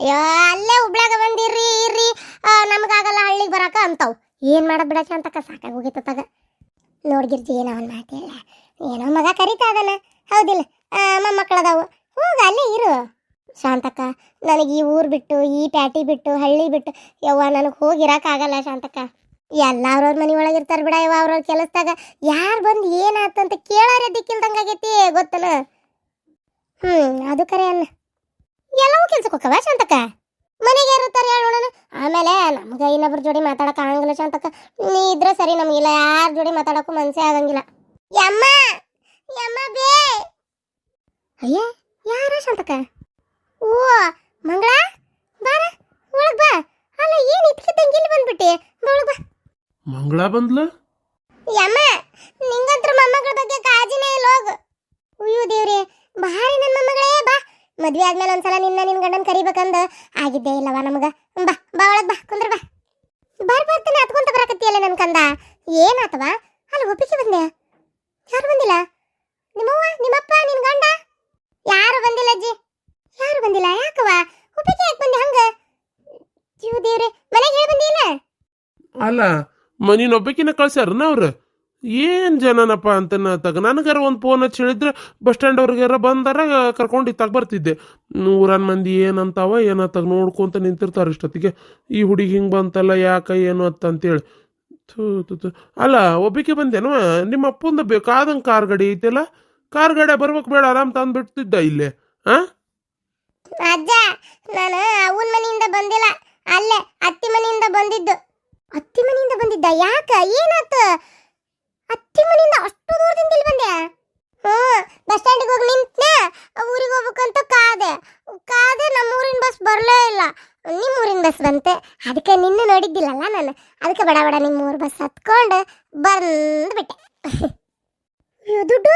ಅಯ್ಯೋ, ಅಲ್ಲೇ ಹುಬ್ಳ್ಯಾಗ ಬಂದಿರ್ರಿ, ಇರ್ರಿ. ನಮಗಾಗಲ್ಲ ಹಳ್ಳಿಗೆ ಬರಾಕ ಅಂತಾವ್. ಏನ್ ಮಾಡೋದ್ ಬಿಡಕ್ಕೆ ಅಂತಕ ಸಾಕಾಗಿ ತಗ. ನೋಡ್ಗಿರ್ತಿ, ಏನೋ ಅವನ್ ಮಾತಿಲ್ಲ ಏನೋ ಮಗ ಕರಿತಾ ಅದನ. ಹೌದಿಲ್ಲ ಮೊಮ್ಮಕ್ಕಳದಾವು. ಹೋಗ, ಅಲ್ಲೇ ಇರು. ಶಾಂತಕ್ಕ, ನನಗೆ ಈ ಊರು ಬಿಟ್ಟು, ಈ ಪ್ಯಾಟಿ ಬಿಟ್ಟು, ಹಳ್ಳಿ ಬಿಟ್ಟು, ಯವ್ವ, ನನಗೆ ಹೋಗಿರೋಕ್ಕಾಗಲ್ಲ ಶಾಂತಕ್ಕ. ಎಲ್ಲ ಅವ್ರವ್ರ ಮನೆ ಒಳಗಿರ್ತಾರೆ ಬಿಡ ಯವ್ವ, ಅವ್ರವ್ರ ಕೆಲಸದಾಗ. ಯಾರು ಬಂದು ಏನಾತಂತ ಕೇಳೋರೆ ದಿಕ್ಕಿಲ್ದಂಗೆ ಆಗೈತಿ ಗೊತ್ತನ? ಹ್ಞೂ ಅದು ಕರೆ ಅನ್ನ. ಎಲ್ಲವೂ ಕೆಲ್ಸಕ್ಕೆ ಹೋಗವ ಶಾಂತಕ್ಕ? ಮನೆಗೆ ಇರುತ್ತಾರೆ ಹೇಳೋಣ ಆಮೇಲೆ ನಮ್ಗೆ ಇನ್ನೊಬ್ರ ಜೋಡಿ ಮಾತಾಡಕ್ ಆಗಂಗಿಲ್ಲ ಶಾಂತಕ್ಕ. ನೀ ಇದ್ರೆ ಸರಿ ನಮಗಿಲ್ಲ ಯಾರ ಜೋಡಿ ಮಾತಾಡಕ್ಕೂ ಮನ್ಸೇ ಆಗಂಗಿಲ್ಲ. ಯಮ್ಮ! ಯಮ್ಮ ಬೇ! ಅಯ್ಯ ಯಾರ ಶಾಂತಕ್ಕ? ಓ ಮಂಗಳ? ಬಾರ ಒಳಗ್ ಬಾ. ಅಲ್ಲ ಏನು ಇಟ್ಕಿದ್ದಂಗೆ ಇಲ್ಲಿ ಬಂದ್ಬಿಟ್ಟಿ? ಬಾ ಒಳಗ್ ಬಾ. ಮಂಗಳ ಬಂದ್ಲ? ಯಮ್ಮ ನಿಂಗಂತ್ರ ಮೊಮ್ಮಗಳ ಬಗ್ಗೆ ಕಾಜಿನೇ ಇಲ್ಲ ಹೋಗು. ಅಯ್ಯೋ ದೇವ್ರಿ ಬಾರಿ ನನ್ನ ಮೊಮ್ಮಗಳೇ ಬಾ. ಮದ್ವೆ ಆದ್ಮೇಲೆ ಒಂದ್ಸಲ ನಿನ್ನ ನಿನ್ ಗಂಡನ್ ಕರಿಬೇಕಂದ? ಆಗಿದ್ದೇ ಇಲ್ಲವ ನಮಗ. ಬಾ ಬಾ ಒಳಗ್ ಬಾ, ಕುಂದ್ರ ಬಾ. ಬಾರ್ ಬರ್ತಾನೆ ಹತ್ಕೊಂತ ಬರಾಕತ್ತಿಯಲ್ಲ ನನ್ ಕಂದ? ಏನಾತವ? ಅಲ್ಲಿ ಒಪ್ಪಿಗೆ ಬಂದೆ. ಯಾರು ಬಂದಿಲ್ಲ? ನಿಮ್ಮವ್ವ, ನಿಮ್ಮಪ್ಪ, ನಿನ್ ಗಂಡ? ಯಾರು ಬಂದಿಲ್ಲ ಅಜ್ಜಿ? ಯಾರು ಬಂದಿಲ್ಲ? ಯಾಕವ ಒಪ್ಪಿಗೆ ಯಾಕೆ ಬಂದೆ ಹಂಗ? ಜೀವ ದೇವ್ರಿ, ಮನೆಗೆ ಹೇಳಿ ಬಂದಿಲ್ಲ ಅಲ್ಲ ಮನಿನೊಬ್ಬಕಿನ ಕಳ್ಸ್ಯಾರನ ಅವ್ರು? ಏನ್ ಜನನಪ್ಪ ಅಂತ ತಗ ನನಗಾರ ಒಂದು ಫೋನ್ ಹಚ್ಚಿ ಹೇಳಿದ್ರೆ ಬಸ್ ಸ್ಟ್ಯಾಂಡ್ ಅವ್ರಿಗಾರ ಬಂದಾರ, ಕರ್ಕೊಂಡು ಇತ್ತಾಗ ಬರ್ತಿದ್ದೆ. ಊರನ್ ಮಂದಿ ಏನಂತಾವ ಏನತ್ತಾಗ ನೋಡ್ಕೊಂತ ನಿಂತಿರ್ತಾರ ಇಷ್ಟೊತ್ತಿಗೆ. ಈ ಹುಡುಗಿ ಹಿಂಗೆ ಬಂತಲ್ಲ, ಯಾಕ, ಏನು ಅಂತ ಅಂತೇಳಿ. ಥೂ. ಅಲ್ಲ ಒಬ್ಬಿಕೆ ಬಂದೇನು ನಿಮ್ಮ ಅಪ್ಪಂದ ಬೇಕಾದಂಗೆ ಕಾರ್ ಗಾಡಿ ಐತೆಲ್ಲ? ಕಾರ್ ಗಾಡಿ ಬರ್ಬೇಕು ಬೇಡ, ಆರಾಮ್ ತಂದು ಬಿಡ್ತಿದ್ದ ಇಲ್ಲೇ. ಹಾಂ ಅಜ್ಜ, ನಾನು ಅವನ ಮನೆಯಿಂದ ಬಂದಿಲ್ಲ. ಅಲ್ಲೇ ಅತ್ತಿ ಮನೆಯಿಂದ ಬಂದಿದ್ದು. ಅತ್ತಿ ಮನೆಯಿಂದ ಬಂದಿದ್ದ? ಯಾಕ? ಏನಾತ? ಅತ್ತಿ ಮನೆಯಿಂದ ಅಷ್ಟು ದೂರದಿಂದ ಇಲ್ಲಿ ಬಂದೆ? ಹ್ಞೂ, ಬಸ್ ಸ್ಟ್ಯಾಂಡಿಗೆ ಹೋಗಿ ನಿಂತ್ನೆ ಊರಿಗೆ ಹೋಗ್ಬೇಕಂತ ಕಾದೆ. ಕಾದೆ ನಮ್ಮ ಊರಿನ ಬಸ್ ಬರಲೇ ಇಲ್ಲ. ನಿಮ್ಮ ಊರಿನ ಬಸ್ ಬಂತೆ. ಅದಕ್ಕೆ ನಿನ್ನ ನೋಡಿದ್ದಿಲ್ಲಲ್ಲ ನಾನು. ಅದಕ್ಕೆ ಬಡ ಬಡ ನಿಮ್ಮ ಊರು ಬಸ್ ಹತ್ಕೊಂಡು ಬಂದ್ಬಿಟ್ಟೆ. ಬಿಟ್ಟೆ ದುಡ್ಡು?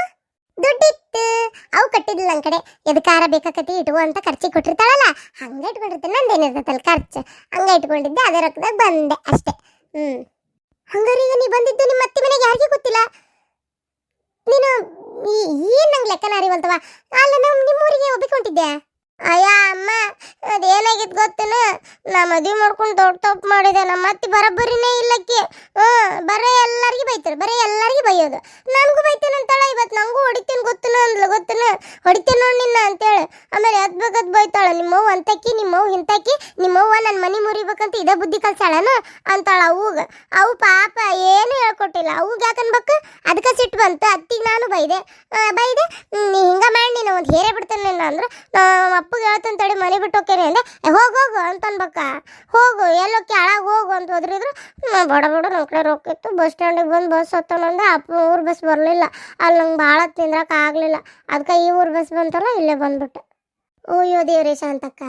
ದುಡ್ಡಿತ್ತು. ಅವು ಕಟ್ಟಿದ್ದಿಲ್ಲ ನನ್ನ ಕಡೆ. ಎದಕ್ಕಾರ ಬೇಕಾಕತಿ, ಇಟ್ಕೊ ಅಂತ ಖರ್ಚಿಗೆ ಕೊಟ್ಟಿರ್ತಾಳಲ್ಲ. ಹಂಗೆ ಇಟ್ಕೊಂಡಿರ್ತೀನಿ, ನಂದೇನಿರ್ತೈತಲ್ಲ ಖರ್ಚು. ಹಂಗೆ ಇಟ್ಕೊಂಡಿದ್ದೆ, ಅದೇ ರೊಕ್ಕದಾಗ ಬಂದೆ ಅಷ್ಟೇ. ಹ್ಞೂ ಹಂಗಾರೆ ಈಗ ನೀ ಬಂದಿದ್ದು ನಿಮ್ಮ ಅತ್ತೆ ಮನೆಗೆ ಯಾರಿಗೂ ಗೊತ್ತಿಲ್ಲ? ನೀನು ಏನು ನಂಗೆ ಲೆಕ್ಕನ ಅರಿವಲ್ತವ ಅಲ್ಲ, ನಾವು ನಿಮ್ಮೂರಿಗೆ ಒಬ್ಬಿಕೊಂಡಿದ್ದೆ ಅಯ್ಯ ಅಮ್ಮ ಅದೇನಾಗಿತ್ತು ಗೊತ್ತೇನು? ನಾ ಮದುವೆ ಮಾಡ್ಕೊಂಡು ದೊಡ್ಡ ತಪ್ಪು ಮಾಡಿದೆ. ನಮ್ಮ ಅತ್ತೆ ಬರೋಬ್ಬರಿನೇ ಇಲ್ಲಕ್ಕೆ. ಹ್ಞೂ, ಬರೀ ಎಲ್ಲರಿಗೂ ಬೈತಾರೆ, ಬರೀ ಎಲ್ಲರಿಗೂ ಬೈಯೋದು. ನನಗೂ ಬೈತೇನೆ ಅಂತಾಳೆ ಇವತ್ತು ನನಗೂ ಹೊಡಿತೇನೆ ಗೊತ್ತನ ಅಂದ್ಲು, ಗೊತ್ತೇನು? ಹೊಡಿತೇನೆ ನೋಡಿ ನಿನ್ನ ಅಂತೇಳಿ. ಆಮೇಲೆ ಅದು ಬೇಕದ್ ಬೈತಾಳೆ, ನಿಮ್ಮವ್ವ ಅಂತಕಿ ನಿಮ್ಮವ್ವ ನಿಮ್ಮ ನಿಮ್ಮವ್ವ ನನ್ನ ಮನೆ ಮುರಿಬೇಕಂತ ಇದೇ ಬುದ್ಧಿ ಕಲ್ಸಾಳನ ಅಂತಾಳೆ ಅವ್ಗ. ಅವು ಪಾಪ ಏನು ಹೇಳ್ಕೊಟ್ಟಿಲ್ಲ. ಅವ್ಗ ಯಾಕನ್ಬೇಕು? ಅದಕ್ಕೆ ಸಿಟ್ಟು ಬಂತು. ಅತ್ತಿಗೆ ನಾನು ಬೈದೆ. ಬೈದೆ ಹಿಂಗ ಮಾಡಿ ನೀನು. ಅಂದ್ರೆ, ನಮ್ಮ ಅಪ್ಪಗೆ ಹೇಳ್ತಾನೆ ತಡಿ ಮನೆ ಬಿಟ್ಟು ಹೋಗ್ತೇನೆ ಅಂದ್ರೆ ಹೋಗಿ, ಹೋಗು ಅಂತ ಅನ್ಬೇಕ ಹೋಗು ಎಲ್ಲೋ ಕೆಳಗೆ ಹೋಗು ಅಂತ ಹೋದ್ರಿದ್ರು ಬಡ ಬಡ ನಮ್ಮ ಕಡೆ ರೊಕ್ಕಿತ್ತು ಬಸ್ ಸ್ಟ್ಯಾಂಡಿಗೆ ಬಂದು ಬಸ್ ಹತ್ತೋಣಂದೆ ಅಪ್ಪ ಊರು ಬಸ್ ಬರಲಿಲ್ಲ. ಅಲ್ಲಿ ನಂಗೆ ಭಾಳ ತಿಂದ್ರಕ್ಕೆ ಆಗಲಿಲ್ಲ. ಅದಕ್ಕೆ ಈ ಊರು ಬಸ್ ಬಂತಲ್ಲ, ಇಲ್ಲೇ ಬಂದ್ಬಿಟ್ಟೆ. ಅಯ್ಯೋ ದೇವ್ರೇ ಶಾಂತಕ್ಕ.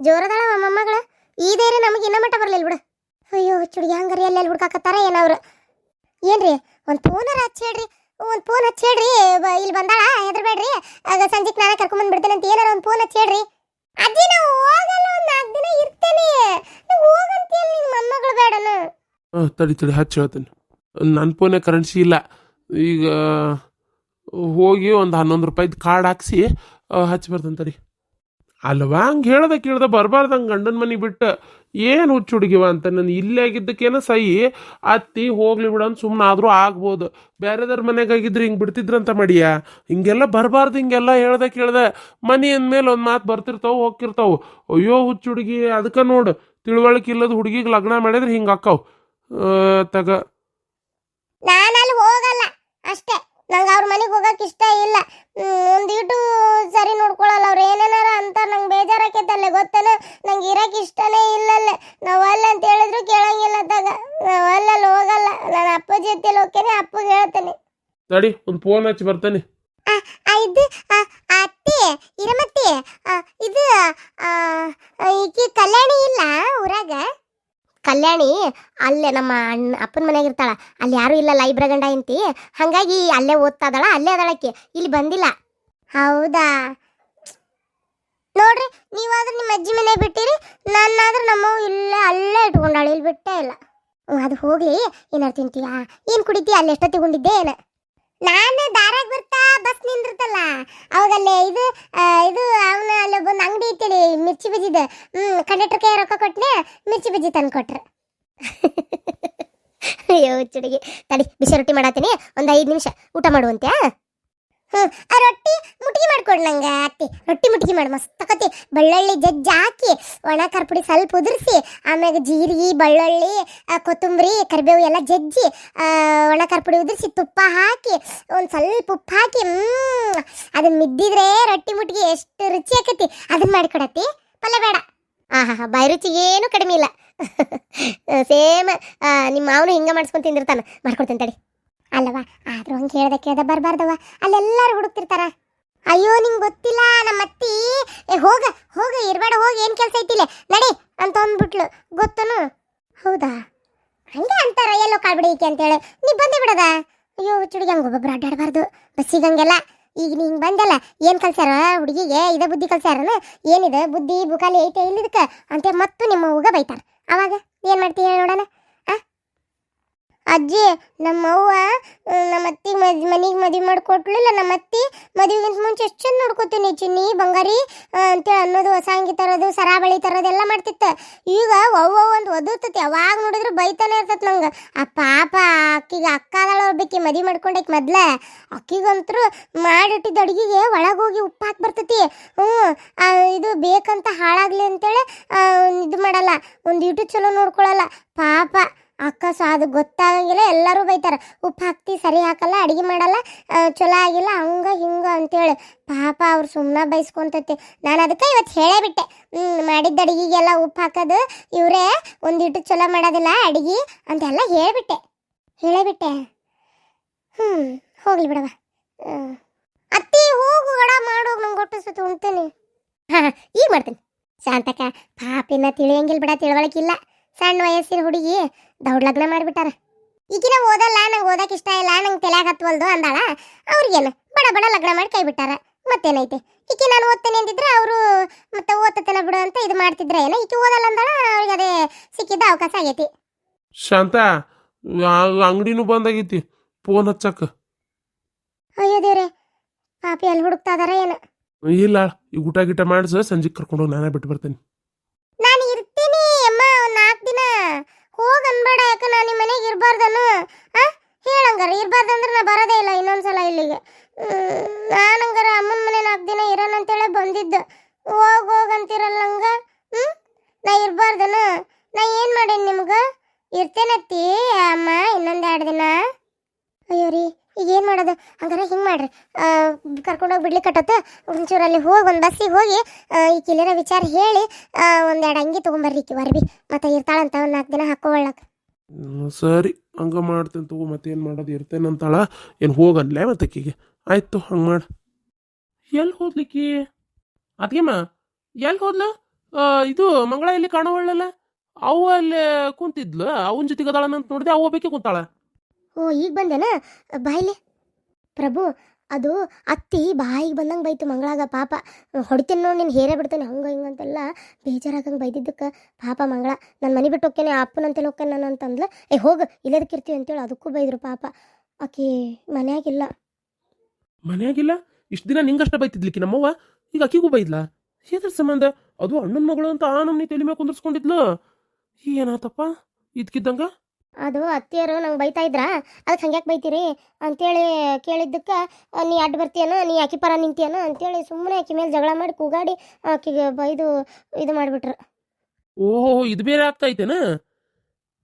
ಜೋರದಾಳ ಮೊಮ್ಮಗಳ. ಈ ಧೈರ್ಯ ನಮಗೆ ಇನ್ನೂ ಮಟ್ಟ ಬರಲಿಲ್ಲ ಬಿಡು. ಅಯ್ಯೋ, ಚುಡಿ ಹಂಗಾರಿ ಎಲ್ಲೆಲ್ಲಿ ಹುಡ್ಕಾಕತ್ತಾರ ಏನವ್ರು. ಏನ್ರಿ, ಒಂದು ಫೋನರ ಹಚ್ಚಿ ಹೇಳ್ರಿ. ಒಂದು ಫೋನ್ ಹಚ್ಚಿ ಹೇಳ್ರಿ ಇಲ್ಲಿ ಬಂದಾಳ, ಹೆದರ್ಬೇಡ್ರಿ. ಆಗ ಸಂಜೆಗೆ ನಾನೇ ಕರ್ಕೊಂಡ್ ಬಂದ್ಬಿಡ್ತೇನೆ ಅಂತ ಏನಾರ ಒಂದು ಫೋನ್ ಹಚ್ಚಿ ಹೇಳ್ರಿ. ಅಜ್ಜಿ ನಾವು ಹೋಗಲ್ಲ, ಒಂದು ನಾಲ್ಕು ದಿನ ಇರ್ತೇನೆ. ನೀವು ಹೋಗಂತೀಯಲ್ಲ ನಿನ್ನ ಮೊಮ್ಮಗಳು ತಡಿ ತಡಿ, ಹಚ್ಚಿ ಹೇಳ್ತೇನೆ. ನನ್ನ ಫೋನೇ ಕರೆನ್ಸಿ ಇಲ್ಲ. ಈಗ, ಹೋಗಿ ಒಂದು ಹನ್ನೊಂದು ರೂಪಾಯಿದು ಕಾರ್ಡ್ ಹಾಕ್ಸಿ ಹಚ್ಚಿ ಬರ್ತೇನೆ ತಡಿ. ಅಲ್ವಾ? ಹಂಗೆ ಹೇಳ್ದೆ ಕೇಳ್ದೆ ಬರಬಾರ್ದಂಗೆ ಗಂಡನ ಮನೆ ಬಿಟ್ಟು ಏನು ಹುಚ್ಚು ಹುಡುಗಿವ ಅಂತ ನಾನು ಇಲ್ಲೇ ಆಗಿದ್ದಕ್ಕೇನ ಸಹಿ, ಅತ್ತಿ ಹೋಗ್ಲಿ ಬಿಡೋನ್ ಸುಮ್ಮನೆ ಆದರೂ ಆಗ್ಬೋದು. ಬೇರೆದವ್ರ ಮನೆಗಾಗಿದ್ರೆ ಹಿಂಗೆ ಬಿಡ್ತಿದ್ರಂತ ಮಡಿಯ? ಹಿಂಗೆಲ್ಲ ಬರಬಾರ್ದು ಹಿಂಗೆಲ್ಲ ಹೇಳ್ದೆ ಕೇಳ್ದೆ. ಮನೆ ಅಂದಮೇಲೆ ಒಂದು ಮಾತು ಬರ್ತಿರ್ತಾವೆ, ಹೋಗ್ತಿರ್ತಾವೆ. ಅಯ್ಯೋ ಹುಚ್ಚು ಹುಡುಗಿ ಅದಕ್ಕೆ ನೋಡು ತಿಳುವಳಿಕೆ ಇಲ್ಲದ ಹುಡುಗಿಗೆ ಲಗ್ನ ಮಾಡಿದ್ರೆ ಹಿಂಗೆ ಅಕ್ಕಾವು ತಗ. ನಾನು ಹೋಗಲ್ಲ, ಅಷ್ಟೇ. ನಂಗೆ ಅವ್ರ ಮನೆಗೆ ಹೋಗಕ್ಕೆ ಇಷ್ಟ ಇಲ್ಲ. ಒಂದಿಟ್ಟು ಸರಿ ನೋಡ್ಕೊಳಲ್ಲ ಅವ್ರು. ಏನೇನಾರ ಅಂತ ನಂಗೆ ಬೇಜಾರಾಕೈತಲ್ಲ ಗೊತ್ತೇನೆ? ನಂಗೆ ಇರಕ್ಕೆ ಇಷ್ಟನೇ ಇಲ್ಲಲ್ಲೇ. ನಾವು ಅಲ್ಲ ಅಂತ ಹೇಳಿದ್ರು ಕೇಳಂಗಿಲ್ಲ ತಗ ನಾವು ಅಲ್ಲಲ್ಲಿ ಹೋಗಲ್ಲ. ನಾನು ಅಪ್ಪಾಜಿ ಜೊತೆಲಿ ಹೋಗ್ತೇನೆ ಅಪ್ಪಗೆ ಹೇಳ್ತೇನೆ. ತಡಿ ಒಂದು ಫೋನ್ ಹಚ್ಚಿ ಬರ್ತಾನೆ. ಇದು ಅತ್ತೆ ಇರಮತ್ತಿ ಇದು ಈಕಿ ಕಲ್ಯಾಣಿ ಇಲ್ಲ ಊರಾಗ? ಕಲ್ಯಾಣಿ, ಅಲ್ಲೇ ನಮ್ಮ ಅಣ್ಣ, ಅಪ್ಪನ ಮನೆಯಾಗ ಇರ್ತಾಳ. ಅಲ್ಲಿ ಯಾರು ಇಲ್ಲ ಲೈಬ್ರ ಗಂಡ ಅಂತಿ. ಹಂಗಾಗಿ ಅಲ್ಲೇ ಓದ್ತಾ ಇದಾಳ ಅಲ್ಲೇ ಅದಳಕ್ಕೆ ಇಲ್ಲಿ ಬಂದಿಲ್ಲ. ಹೌದಾ? ನೋಡ್ರಿ, ನೀವಾದ್ರೂ ನಿಮ್ಮ ಅಜ್ಜಿ ಮನೆ ಬಿಟ್ಟಿರಿ. ನನ್ನಾದ್ರೂ ನಮ್ಮವ್ ಇಲ್ಲೇ, ಅಲ್ಲೇ ಇಟ್ಕೊಂಡಾಳ. ಇಲ್ಲಿ ಬಿಟ್ಟೇ ಇಲ್ಲ. ಅದು ಹೋಗ್ಲಿ. ಏನಾರು ತಿಂತೀಯಾ? ಏನು ಕುಡಿತೀಯ? ಅಲ್ಲಿ ಎಷ್ಟೊತ್ತಿಗೆ ಉಂಡಿದ್ದೆ ಏನ? ನಾನು ದಾರಾಗ ಬರ್ತಾ ಬಸ್ ನಿಂದಿರ್ತಲ್ಲ, ಅವಾಗಲ್ಲೇ ಇದು ಇದು ಅವನ ಅಲ್ಲಿ ಬಂದು ಅಂಗಡಿ ಇಟ್ಟಿಲಿ ಮಿರ್ಚಿ ಬಜ್ಜಿದ. ಹ್ಮ್, ಕಂಡಕ್ಟರ್ ಕೈ ರೊಕ್ಕ ಕೊಟ್ನೆ ಮಿರ್ಚಿ ಬಜ್ಜಿ ತಂದು ಕೊಟ್ರು. ಅಯ್ಯೋ ಚಡಿಗೆ ತಡಿ, ಬಿಸಿ ರೊಟ್ಟಿ ಮಾಡತ್ತೀನಿ ಒಂದು ಐದು ನಿಮಿಷ ಊಟ ಮಾಡುವಂತೆ ಹ್ಮ್, ಆ ರೊಟ್ಟಿ ಮುಟ್ಗಿ ಮಾಡ್ಕೊಡು ನಂಗೆ, ಅತ್ತಿ. ರೊಟ್ಟಿ ಮುಟ್ಗಿ ಮಾಡು, ಮಸ್ತ್ ತಕತಿ ಬೆಳ್ಳುಳ್ಳಿ ಜಜ್ಜಿ ಹಾಕಿ, ಒಣ ಕರ್ಪುಡಿ ಸ್ವಲ್ಪ ಉದುರಿಸಿ, ಆಮ್ಯಾಗ ಜೀರಿಗೆ ಬೆಳ್ಳುಳ್ಳಿ ಕೊತ್ತಂಬರಿ, ಕರಿಬೇವು ಎಲ್ಲ ಜಜ್ಜಿ ಒಣ ಕರ್ಪುಡಿ ಪುಡಿ ಉದುರಿಸಿ, ತುಪ್ಪ ಹಾಕಿ, ಒಂದು ಸ್ವಲ್ಪ ಉಪ್ಪು ಹಾಕಿ ಅದನ್ನ ಮಿದ್ದಿದ್ರೆ ರೊಟ್ಟಿ ಮುಟ್ಗಿ ಎಷ್ಟು ರುಚಿ ಆಕತಿ. ಅದನ್ನ ಮಾಡಿಕೊಡತ್ತಿ ಪಲ್ಯ ಬೇಡ. ಆಹಾ ಬಾಯಿ ರುಚಿ ಏನು ಕಡಿಮೆ ಇಲ್ಲ. ಸೇಮ್ ನಿಮ್ಮ ಮಾವನು ಹಿಂಗೆ ಮಾಡಿಸ್ಕೊಂಡು ತಿಂದಿರ್ತಾನೆ. ಮಾಡ್ಕೊಡ್ತೇನೆ ತಡಿ. ಅಲ್ಲವಾ ಆದ್ರೂ ಹಂಗೆ ಹೇಳ್ದೆ ಕೇಳ್ದೆ ಬರಬಾರ್ದವ ಅಲ್ಲೆಲ್ಲರೂ ಹುಡುಕ್ತಿರ್ತಾರ. ಅಯ್ಯೋ, ನಿಂಗೆ ಗೊತ್ತಿಲ್ಲ ನಮ್ಮ ಅತ್ತಿ ಏ, ಹೋಗ ಹೋಗ, ಇರಬೇಡ, ಹೋಗಿ, ಏನು ಕೆಲಸ ಐತಿಲ್ಲ ನಡಿ, ಅಂತ ಅಂದ್ಬಿಟ್ಲು. ಗೊತ್ತನು? ಹೌದಾ? ಹಂಗೆ ಅಂತಾರ, ಎಲ್ಲೋ ಕಾಳ್ಬಿಡಿ ಈಕೆ ಅಂತೇಳಿ. ನೀ ಬಂದೇ ಬಿಡದ? ಅಯ್ಯೋ ಚುಡಿಗೆ ಹಂಗೆ ಒಬ್ಬೊಬ್ರು ಅಡ್ಡಾಡಬಾರ್ದು. ಬಸ್ಸಿಗೆ ಹಂಗೆಲ್ಲ ಈಗ ನೀ ಹಿಂಗೆ ಬಂದಲ್ಲ, ಏನು ಕಲ್ಸ್ಯಾರ ಹುಡುಗಿಗೆ ಇದ ಬುದ್ಧಿ ಕಲ್ಸ್ಯಾರನ ಏನಿದೆ? ಬುದ್ಧಿ ಬುಕಾಲಿ ಐತೆ, ಇಲ್ಲಿದಕ್ಕೆ? ಅಂತ ಮತ್ತು ನಿಮ್ಮ ಅವ್ಗ ಬೈತಾರ. ಅವಾಗ ಏನು ಮಾಡ್ತೀಯ ನೋಡೋಣ. ಅಜ್ಜಿ, ನಮ್ಮವ್ವ ನಮ್ಮ ಅತ್ತಿ ಮನೆಗೆ ಮದುವೆ ಮಾಡಿಕೊಟ್ಲಿಲ್ಲ ನಮ್ಮ ಅತ್ತಿ ಮದುವೆಗಿಂತ ಮುಂಚೆ ಎಷ್ಟು ಚಂದ ನೋಡ್ಕೊತೀನಿ ಚಿನ್ನಿ, ಬಂಗಾರಿ ಅಂತೇಳಿ ಅನ್ನೋದು ಹೊಸಾಂಗಿ ತರೋದು, ಸರಾಬಳಿ ತರೋದು ಎಲ್ಲ ಮಾಡ್ತಿತ್ತು. ಈಗ ಅವ್ವ ಒಂದು ಒದರ್ತತಿ ಯಾವಾಗ ನೋಡಿದ್ರು ಬೈತಾನೆ ಇರ್ತೈತೆ ನಂಗೆ. ಆ ಪಾಪ ಅಕ್ಕಿಗೆ ಅಕ್ಕ ಬೇಕಿ ಮದುವೆ ಮಾಡ್ಕೊಂಡಾಕಿ ಮೊದ್ಲ. ಅಕ್ಕಿಗಂತರೂ ಮಾಡಿಟ್ಟಿದ್ದ ಅಡುಗೆಗೆ ಹೋಗಿ ಉಪ್ಪು ಹಾಕಿ ಬರ್ತೈತಿ. ಹ್ಞೂ ಇದು ಬೇಕಂತ ಹಾಳಾಗಲಿ ಅಂತೇಳಿ ಇದು ಮಾಡಲ್ಲ. ಒಂದು ಯೂಟ್ಯೂಬ್ ಚಲೋ ನೋಡ್ಕೊಳ್ಳಲ್ಲ ಪಾಪ. ಅಕ್ಕ ಸೊ ಅದು ಗೊತ್ತಾಗಂಗಿಲ್ಲ ಎಲ್ಲರೂ ಬೈತಾರೆ. ಉಪ್ಪು ಹಾಕ್ತಿ ಸರಿ ಹಾಕಲ್ಲ ಅಡುಗೆ ಮಾಡಲ್ಲ ಆ, ಚಲೋ ಆಗಿಲ್ಲ ಹಂಗ ಹಿಂಗ ಅಂತೇಳಿ. ಪಾಪ ಅವ್ರು ಸುಮ್ಮನೆ ಬೈಸ್ಕೊಂತೈತಿ. ನಾನು ಅದಕ್ಕೆ ಇವತ್ತು ಹೇಳೇ ಬಿಟ್ಟೆ. ಹ್ಞೂ ಮಾಡಿದ್ದ ಅಡುಗೆಗೆಲ್ಲ ಉಪ್ಪು ಹಾಕೋದು ಇವರೇ ಒಂದಿಟ್ಟು ಚಲೋ ಮಾಡೋದಿಲ್ಲ ಅಡುಗೆ ಅಂತೆಲ್ಲ ಹೇಳ್ಬಿಟ್ಟೆ. ಹೇಳೇ ಬಿಟ್ಟೆ ಹ್ಞೂ ಹೋಗ್ಲಿ ಬಿಡವ ಹ್ಮ್. ಅತ್ತಿ ಹೋಗು ಗಡ ಮಾಡೋಗಿ ನಂಗೆ ಹೊಟ್ಟೆ ಸುತ್ತ ಉಣ್ತೀನಿ. ಹಾಂ ಈಗ ಮಾಡ್ತೀನಿ. ಶಾಂತಕ ಪಾಪಿನ ತಿಳಿಯಂಗಿಲ್ಲ ಬಿಡ ತಿಳುವಳಿಕಿಲ್ಲ. ಸಣ್ಣ ವಯಸ್ಸಿನ ಹುಡುಗಿ ದೌಡ್ ಲಗ್ನ ಮಾಡಿಬಿಟ್ಟಾರ. ಈಗಿನ ಓದಲ್ಲ ನಂಗೆ ಓದಕ್ಕೆ ಇಷ್ಟ ಇಲ್ಲ ನಂಗೆ ತಲೆಯಾಗ ಹತ್ವಲ್ದು ಅಂದಾಳ. ಅವ್ರಿಗೇನು ಬಡ ಬಡ ಲಗ್ನ ಮಾಡಿ ಕೈ ಬಿಟ್ಟಾರ. ಮತ್ತೇನೈತಿ? ಈಕೆ ನಾನು ಓದ್ತೇನೆ ಅಂದಿದ್ರೆ ಅವರು ಮತ್ತೆ ಓದ್ತೇನೆ ಬಿಡು ಅಂತ ಇದು ಮಾಡ್ತಿದ್ರೆ ಏನೋ? ಈಕೆ ಓದಲ್ಲ ಅಂದಾಳ ಅವ್ರಿಗೆ ಅದೇ ಸಿಕ್ಕಿದ್ದ ಅವಕಾಶ ಆಗೈತಿ. ಶಾಂತ ಅಂಗಡಿನೂ ಬಂದಾಗೈತಿ ಫೋನ್ ಹಚ್ಚಕ್ಕ ಅಯ್ಯೋ ದೇವ್ರೆ ಪಾಪಿ ಅಲ್ಲಿ ಹುಡುಕ್ತಾ ಇದಾರ ಏನು? ಇಲ್ಲ ಈಗ ಊಟ ಗಿಟ ಮಾಡಿಸ ಸಂಜೆಗೆ ಕರ್ಕೊಂಡೋಗಿ ನಾನೇ ಬಿಟ್ಟು ಬರ್ತೇನೆ ನಾನು ಇರ್ತೀನಿ ಅಮ್ಮ ಒಂದು ನಾಲ್ಕು ದಿನ ಹೋಗ್ ಅನ್ಬೇಡ ಯಾಕ ನಾನು ನಿಮ್ಮ ಮನೆಗೆ ಇರಬಾರ್ದನು ಆ ಹೇಳಂಗಾರ ಇರಬಾರ್ದಂದ್ರೆ ನಾ ಬರೋದೇ ಇಲ್ಲ ಇನ್ನೊಂದ್ಸಲ ಇಲ್ಲಿಗೆ. ನಾನಂಗಾರ ಅಮ್ಮನ ಮನೆ ನಾಲ್ಕು ದಿನ ಇರೋಣ ಅಂತೇಳಿ ಬಂದಿದ್ದು. ಹೋಗ್ ಹೋಗಂತಿರಲ್ಲ ನಂಗ ಹ್ಞೂ ನಾ ಇರಬಾರ್ದನು. ನಾ ಏನು ಮಾಡೇನಿ ನಿಮ್ಗೆ? ಇರ್ತೇನತ್ತಿ ಅಮ್ಮ ಇನ್ನೊಂದು ಎರಡು ದಿನ. ಅಯ್ಯೋ ರೀ ಈಗ ಏನು ಮಾಡೋದು? ಹಂಗಾರೆ ಹಿಂಗೆ ಮಾಡ್ರಿ. ಕರ್ಕೊಂಡೋಗಿ ಬಿಡ್ಲಿಕ್ಕೆ ಕಟ್ಟತ್ತೆ ಒಂಚೂರು ಅಲ್ಲಿ ಹೋಗಿ ಒಂದು ಬಸ್ಸಿಗೆ ಹೋಗಿ ಈ ಕಿಲಿರ ವಿಚಾರ ಹೇಳಿ ಒಂದೆರಡು ಅಂಗಿ ತೊಗೊಂಬರ್ರಿ ಬರ್ರಿ ಬರ್ಬಿ ಮತ್ತೆ ಇರ್ತಾಳಂತ ಒಂದು ನಾಲ್ಕು ದಿನ ಹಾಕೋಳ್ಳಕ್ ಹ್ಮ್, ಸರಿ, ಹಂಗ ಮಾಡ್ತೇನೆ ತಗೋ, ಮತ್ತೇನು ಮಾಡೋದು ಇರ್ತೇನೆ ಅಂತಾಳ, ಏನು ಹೋಗನ್ಲೇ ಮತ್ತಕ್ಕಿಗೆ ಆಯ್ತು ಹಂಗೆ ಮಾಡಿ. ಎಲ್ಲಿ ಹೋದ್ಲಿಕ್ಕಿ ಅದ್ಗೆಮ್ಮ ಎಲ್ಲಿ ಹೋದ್ಲು? ಇದು ಮಂಗಳ ಎಲ್ಲಿ ಕಾಣವಳ್ಳಲ್ಲ ಅವು ಅಲ್ಲಿ ಕುಂತಿದ್ಲು, ಅವನ ಜೊತೆಗೆ ಅದಾಳನಂತ ನೋಡಿದೆ ಅವು ಬೇಕೆ ಕುಂತಾಳ. ಓ, ಈಗ ಬಂದೇನಾ? ಬಾಯ್ಲಿ ಪ್ರಭು ಅದು ಅತ್ತಿ ಬಾಯಿಗೆ ಬಂದಂಗೆ ಬೈತು ಮಂಗಳಾಗ ಪಾಪ. ಹೊಡಿತೇನೆ ನೋಡಿ, ನೀನು ಹೇರೇ ಬಿಡ್ತೇನೆ, ಹಂಗೆ ಹಿಂಗೆ ಅಂತೆಲ್ಲ ಬೇಜಾರಾಗಂಗೆ ಬೈದಿದ್ದಕ್ಕೆ ಪಾಪ ಮಂಗಳ. ನನ್ನ ಮನೆ ಬಿಟ್ಟು ಹೋಗ್ತೇನೆ ಅಪ್ಪನಂತೆಲ್ಲ ಹೋಗ್ತೇನೆ ನಾನು ಅಂತಂದ್ಲು. ಏ, ಹೋಗು ಇಲ್ಲದಕ್ಕೆ ಇರ್ತೀವಿ ಅಂತೇಳಿ, ಅದಕ್ಕೂ ಬೈದ್ರು ಪಾಪ. ಆಕೆ ಮನೆಯಾಗಿಲ್ಲ. ಮನೆಯಾಗಿಲ್ಲ? ಇಷ್ಟು ದಿನ ನಿಂಗಷ್ಟ ಬೈತಿದ್ಲಿಕ್ಕೆ ನಮ್ಮವ್ವ? ಈಗ ಅಕ್ಕಿಗೂ ಬೈದ್ಲ? ಏದ್ರ ಸಂಬಂಧ? ಅದು ಅಣ್ಣನ ಮಗಳು ಅಂತ ಆ ನಮ್ನಿ ತಲೆ ಮೇಲೆ ಕುಂದರ್ಸ್ಕೊಂಡಿದ್ಲು. ಏನಾತಪ್ಪ? ಇದ್ಕಿದ್ದಂಗ? ಅದು ಅತ್ತಿಯರು ನಂಗೆ ಬೈತಾ ಇದ್ರ? ಅದಕ್ಕೆ ಹಂಗ್ಯಾಕೆ ಬೈತೀರಿ? ಅಂತೇಳಿ ಕೇಳಿದ್ದಕ್ಕೆ ನೀ ಅಡ್ಡ ಬರ್ತೀಯನ? ನೀ ಆಕಿ ಪರ ನಿಂತೀಯನ? ಅಂತೇಳಿ ಸುಮ್ಮನೆ ಆಕಿ ಮೇಲೆ ಜಗಳ ಮಾಡಿ ಕೂಗಾಡಿ ಆಕಿಗೆ ಬೈದು ಇದು ಮಾಡಿಬಿಟ್ರು. ಓಹೋ ಇದು ಬೇರೆ ಆಗ್ತಾ ಐತೇನ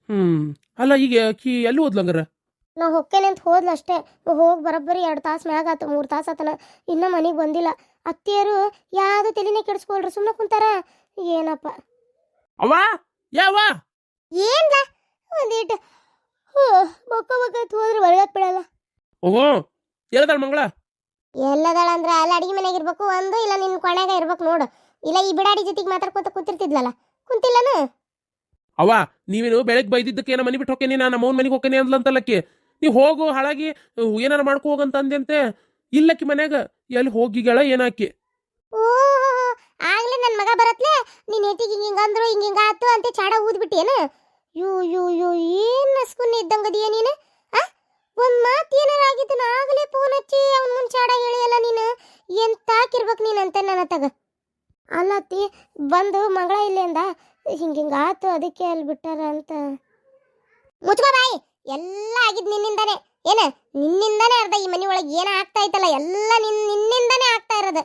ಹ್ಮ್ ಅಲ್ಲ ಈಗ ಆಕಿ ಎಲ್ಲಿ ಹೋದ್ಲಂಗಾರ ನಾ ಹೊಕ್ಕೇನೆ ಅಂತ ಹೋದ್ಲು ಅಷ್ಟೇ. ಹೋಗಿ ಬರೋಬ್ಬರಿ ಎರಡು ತಾಸು ಮ್ಯಾಗ ಆತು ಮೂರು ತಾಸು ಆತನ. ಇನ್ನೂ ಮನೆಗೆ ಬಂದಿಲ್ಲ. ಅತ್ತಿಯರು ಯಾವುದು ತಲೆನೇ ಕೆಡಿಸ್ಕೊಳ್ರಿ ಸುಮ್ಮನೆ ಕುಂತಾರ? ಏನಪ್ಪ? ಅವ್ವ ಯಾವ ಏನ್ಲ ಒಂದಿಟ್ಟು ಹ್ಞೂ ಮಕ್ಕ ಮಕ್ಕ ಹೋದ್ರೆ ಒಳಗಕ್ಕೆ ಬಿಡಲ್ಲ. ಓಹೋ ಎಲ್ಲದಾಳ ಮಂಗಳ? ಎಲ್ಲದಾಳ ಅಂದ್ರೆ ಅಲ್ಲಿ ಅಡಿಗೆ ಮನೆಗೆ ಇರ್ಬೇಕು ಒಂದು ಇಲ್ಲ ನಿನ್ನ ಕೊನೆಗ ಇರ್ಬೇಕು ನೋಡು. ಇಲ್ಲ ಈ ಬಿಡಾಡಿ ಜೊತೆಗೆ ಮಾತಾಡ್ಕೊತ ಕೂತಿರ್ತಿದ್ಲಲ್ಲ. ಕುಂತಿಲ್ಲನು? ಅವ್ವ ನೀವೇನು ಬೆಳಗ್ಗೆ ಬೈದಿದ್ದಕ್ಕೆ ಏನೋ ಮನೆ ಬಿಟ್ಟು ಹೋಗ್ತೇನೆ ನಾನು ನಮ್ಮ ಮನೆಗೆ ಹೋಗ್ತೇನೆ ಅಂದ್ಲಂತಲ್ಲಕ್ಕಿ. ನೀವು ಹೋಗು ಹಾಳಾಗಿ ಏನಾರ ಮಾಡ್ಕೋ ಹೋಗಂತ ಅಂದ್ಯಂತೆ ಇಲ್ಲಕ್ಕಿ ಮನ್ಯಾಗ ಎಲ್ಲಿ ಹೋಗಿಗಳ ಏನಾಕಿ? ಓ ಆಗ್ಲೇ ನನ್ನ ಮಗ ಬರತ್ಲೆ? ನಿನ್ನ ಹೆತಿಗೆ ಹಿಂಗ ಅಂದ್ರು ಹಿಂಗ ಹಿಂಗ ಆತು ಅಂತ ಚಾಡ ಊದ್ಬಿಟ್ಟೇನು? ಯೋ ಯೋ ಯೋ ಏನ್ ನಸ್ಕುನ್ ಇದ್ದಂಗದಿಯ ನೀನು? ಆ? ಒಂದ್ ಮಾತು ಏನಾರ ಆಗಿದ್ದನ ಆಗಲೇ ಫೋನ್ ಹಚ್ಚಿ ಅವ್ನ ಮುಂಚಾಡ ಹೇಳಿಯಲ್ಲ ನೀನು? ಎಂತಾಕಿರ್ಬೇಕು ನೀನು ಅಂತ ನನ್ನ ತಗ? ಅಲ್ಲ ಅತ್ತಿ, ಬಂದು ಮಗಳ ಇಲ್ಲಿಂದ ಹಿಂಗೆ, ಹಿಂಗ ಆತು, ಅದಕ್ಕೆ ಅಲ್ಲಿ ಬಿಟ್ಟಾರ ಅಂತ. ಮುಚ್ಕೋ ಬಾಯಿ, ಎಲ್ಲ ಆಗಿದ್ ನಿನ್ನಿಂದಾನೆ. ಏನ, ನಿನ್ನಿಂದಾನೆ ಅರ್ಧ ಈ ಮನೆ ಒಳಗೆ ಏನ ಆಗ್ತಾ ಐತಲ್ಲ, ಎಲ್ಲ ನಿನ್, ನಿನ್ನಿಂದನೇ ಆಗ್ತಾ ಇರೋದು.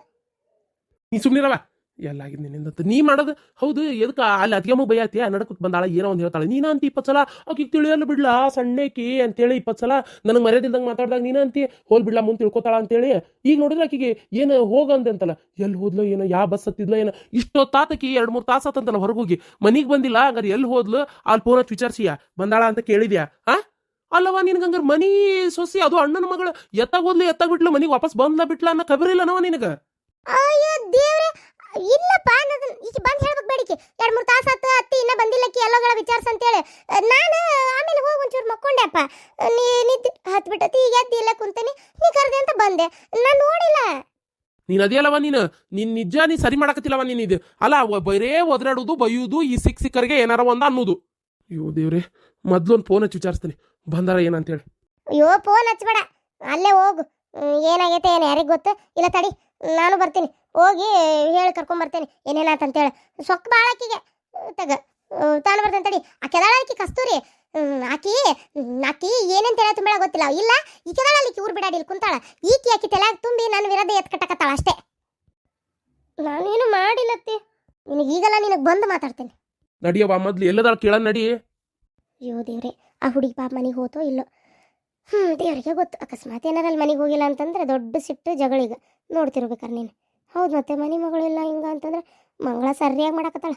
ನೀ ಸುಮ್ಮನಿರವ ಎಲ್ಲ ಆಗಿದ್ ನಿನ್ನಿಂದ. ನೀ ಮಾಡೋದು, ಹೌದು ಎದಕ್ಕೆ ಅಲ್ಲಿ ಅದ್ಗೆಮ್ಮ ಬೈಯಾತಿ? ನಡಕತ್ ಬಂದಾಳ, ಏನೋ ಒಂದು ಹೇಳ್ತಾಳೆ. ನೀನ ಅಂತ ಇಪ್ಪತ್ತು ಸಲ? ಆಕಿಗೆ ತಿಳಿಯಲ್ಲ ಬಿಡ್ಲಾ ಸಣ್ಣಕಿ ಅಂತೇಳಿ ಇಪ್ಪತ್ತು ಸಲ? ನನಗೆ ಮರ್ಯಾದಿಲ್ದಂಗೆ ಮಾತಾಡ್ದಾಗ ನೀನ ಅಂತಿ? ಹೋಲ್ ಬಿಡ್ಲಾ, ಮುಂದೆ ತಿಳ್ಕೊತಾಳ ಅಂತೇಳಿ. ಈಗ ನೋಡಿದ್ರೆ ಆಕಿಗೆ ಏನು ಹೋಗಂದೆ ಅಂತಲ್ಲ. ಎಲ್ಲಿ ಹೋದ್ಲು ಏನೋ ಯಾವ ಬಸ್ ಹತ್ತಿದ್ಲ ಏನೋ. ಇಷ್ಟೊತ್ತಾತಕಿ ಎರಡು ಮೂರು ತಾಸು ಆತಂತಲ್ಲ ಹೊರಗೋಗಿ. ಮನೆಗೆ ಬಂದಿಲ್ಲ, ಹಂಗಾರೆ ಎಲ್ಲಿ ಹೋದ್ಲು? ಅಲ್ಲಿ ಫೋನ್ ಹಚ್ಚಿ ವಿಚಾರಿಸಿಯಾ? ಬಂದಾಳ ಅಂತ ಕೇಳಿದ್ಯಾ? ಹಾ ಅಲ್ಲವ ನಿನಗೆ ಹಂಗಾರೆ ಮನಿ ಸೊಸಿ, ಅದು ಅಣ್ಣನ ಮಗಳು. ಎತ್ತಾಗ ಹೋದ್ಲು, ಎತ್ತಾಗ ಬಿಟ್ಲು, ಮನಿಗೆ ವಾಪಸ್ ಬಂದ್ಲ ಬಿಟ್ಲ ಅನ್ನ ಖಬರಿಲ್ಲನವ ನಿನಗೆ? ಅಯ್ಯೋ ದೇವ್ರೆ ಇಲ್ಲಪ್ಪ ನಾನು ಈಗ ಬಂದು ಹೇಳ್ಬೇಕು ಬೇಡಿಕೆ. ಎರಡು ಮೂರು ತಾಸು ಆತು ಅತ್ತಿ ಇನ್ನ ಬಂದಿಲ್ಲಕ್ಕಿ ಎಲ್ಲಗಳ ವಿಚಾರಿಸ ಅಂತೇಳಿ. ನಾನು ಆಮೇಲೆ ಹೋಗಿ ಒಂಚೂರು ಮಕ್ಕೊಂಡೆಪ್ಪ. ನೀ ನಿದ್ದೆ ಹತ್ತು ಬಿಟ್ಟತಿ ಈಗ ಎದ್ದು ಇಲ್ಲ ಕುಂತೇನಿ ನೀ ಕರೆದೆ ಅಂತ ಬಂದೆ. ನಾನು ನೋಡಿಲ್ಲ. ನೀನ್ ಅದೇಯಲ್ಲವ ನೀನು? ನಿನ್ನ ನಿಜ ನೀ ಸರಿ ಮಾಡಕತ್ತಿಲ್ಲವ ನೀನು ಇದು? ಅಲ್ಲ ಬರೇ ಒದರಾಡುದು ಬೈಯುವುದು ಈ ಸಿಕ್ ಸಿಕ್ಕರಿಗೆ ಏನಾರ ಒಂದ ಅನ್ನೋದು. ಅಯ್ಯೋ ದೇವ್ರೆ ಮೊದ್ಲು ಒಂದು ಫೋನ್ ಹಚ್ಚಿ ವಿಚಾರಿಸ್ತೀನಿ. ಬಂದಾರ ಏನಂತೇಳಿ ಅಯ್ಯೋ ಫೋನ್ ಹಚ್ಬೇಡ ಅಲ್ಲೇ ಹೋಗು. ಏನಾಗೈತೆ ಏನು ಯಾರಿಗೆ ಗೊತ್ತು? ಇಲ್ಲ ತಡಿ ನಾನು ಬರ್ತೀನಿ. ಹೋಗಿ ಹೇಳಿ ಕರ್ಕೊಂಬರ್ತೇನೆ ಏನೇನಾತಂತೇಳಿ ಸೊಕ್ಕ ಭಾಳ ಆಕಿಗೆ. ತಗ ತಾನು ಬರ್ತೇನೆ ತಡಿ. ಆಕೆದಾಳ ಆಕಿ ಕಸ್ತೂರಿ. ಆಕಿ ಆಕಿ ಏನಂತ ಹೇಳ ತುಂಬಳ ಗೊತ್ತಿಲ್ಲ. ಇಲ್ಲ ಈ ಅಲ್ಲಿ ಊರು ಬಿಡಾಡಿ ಇಲ್ಲಿ ಕುಂತಾಳ. ಈಕಿ ಆಕಿ ತಲೆಯಾಗ ತುಂಬಿ ನನ್ನ ವಿರೋಧ ಎತ್ ಕಟ್ಟಕತ್ತಾಳ ಅಷ್ಟೇ. ನಾನೇನು ಮಾಡಿಲ್ಲತ್ತಿ ನಿನಗೆ ಈಗಲ್ಲ ನಿನಗೆ ಬಂದು ಮಾತಾಡ್ತೇನೆ. ನಡಿಯವ ಮೊದ್ಲು ಎಲ್ಲದಾಳ ಕೇಳ ನಡಿ. ಅಯ್ಯೋ ದೇವ್ರೆ ಆ ಹುಡುಗಿ ಪಾಪ ಮನೆಗೆ ಹೋತೋ ಇಲ್ಲೋ? ಹ್ಞೂ ದೇವರಿಗೆ ಗೊತ್ತು. ಅಕಸ್ಮಾತ್ ಏನಾರಲ್ಲಿ ಮನೆಗೆ ಹೋಗಿಲ್ಲ ಅಂತಂದ್ರೆ ದೊಡ್ಡ ಸಿಟ್ಟು ಜಗಳಿಗೆ ನೋಡ್ತಿರ್ಬೇಕಾರೆ ನೀನು. ಹೌದು ಮತ್ತೆ ಮನೆ ಮಗಳೆಲ್ಲ ಹಿಂಗ ಅಂತಂದ್ರೆ ಮಂಗಳ ಸರಿಯಾಗಿ ಮಾಡಕತ್ತಾಳ.